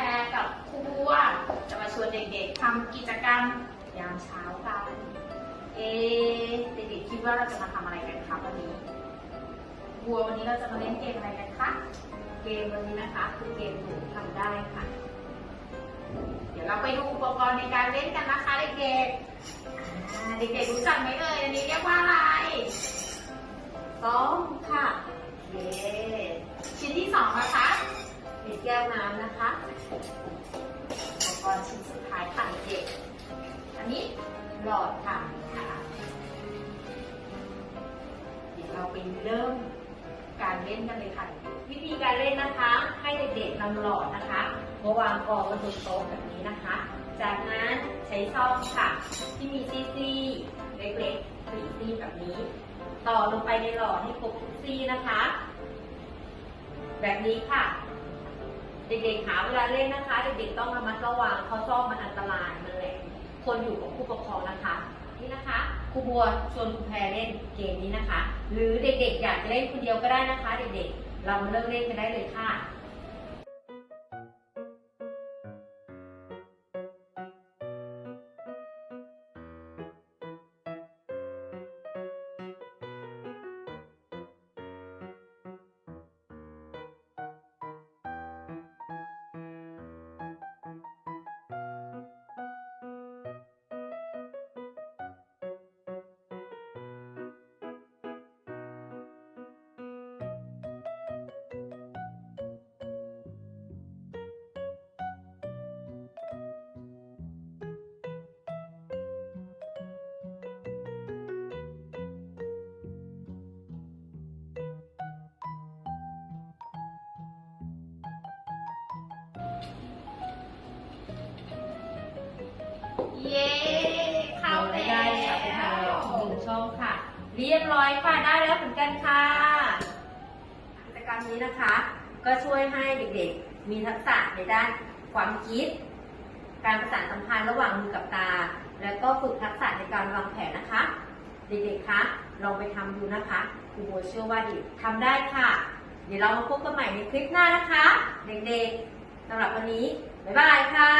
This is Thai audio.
แพรกับครูบัวจะมาชวนเด็กๆทำกิจกรรมยามเช้ากัน เอะเด็กๆคิดว่าเราจะมาทำอะไรกันคะวันนี้ บัววันนี้เราจะมาเล่นเกมอะไรกันคะ เกมวันนี้นะคะคือเกมหนูทำได้ค่ะ เดี๋ยวเราไปดูอุปกรณ์ในการเล่นกันนะคะเด็กๆเด็กๆรู้จักไหมเอ่ยอันนี้เรียกว่าอะไรส้อมค่ะ เย้ชิ้นที่สองนะคะเป็นแก้วน้ำนะคะ หลอดค่ะค่ะเดี๋ยวเราไปเริ่มการเล่นกันเลยค่ะ วิธีการเล่นนะคะ ให้เด็กๆนำหลอดนะคะมาวางกองบนโต๊ะแบบนี้นะคะ จากนั้นใช้ซ่อมค่ะ ที่มีซี่ๆเล็กๆสี่ซี่แบบนี้ ต่อลงไปในหลอดให้ครบทุกซี่นะคะ แบบนี้ค่ะ เด็กๆหาเวลาเล่นนะคะ เด็กๆต้องระมัดระวังเพราะซ่อมมันอันตรายมันแหลม คนอยู่กับผู้ปกครองนะคะ นี่นะคะครูบัวชวนครูแพรเล่นเกมนี้นะคะ หรือเด็กๆ อยากจะเล่นคนเดียวก็ได้นะคะ เด็กๆ เรามาเริ่มเล่นกันได้เลยค่ะ เย้เข้าไม่แล้ได้วค่ะคุณแพรหนึ่งช่องค่ะ เรียบร้อยค่ะได้แล้วเหมือนกันค่ะกิจกรรมนี้นะคะ ก็ช่วยให้เด็กๆ มีทักษะในด้านความคิด การประสานสัมพันธ์ระหว่างมือกับตา แล้วก็ฝึกทักษะในการวางแผนนะคะ เด็กๆคะลองไปทำดูนะคะครูโบเชื่อว่าเด็กทำได้ค่ะ เดี๋ยวเรามาพบกันใหม่ในคลิปหน้านะคะ เด็กๆสำหรับวันนี้บ๊ายบายค่ะ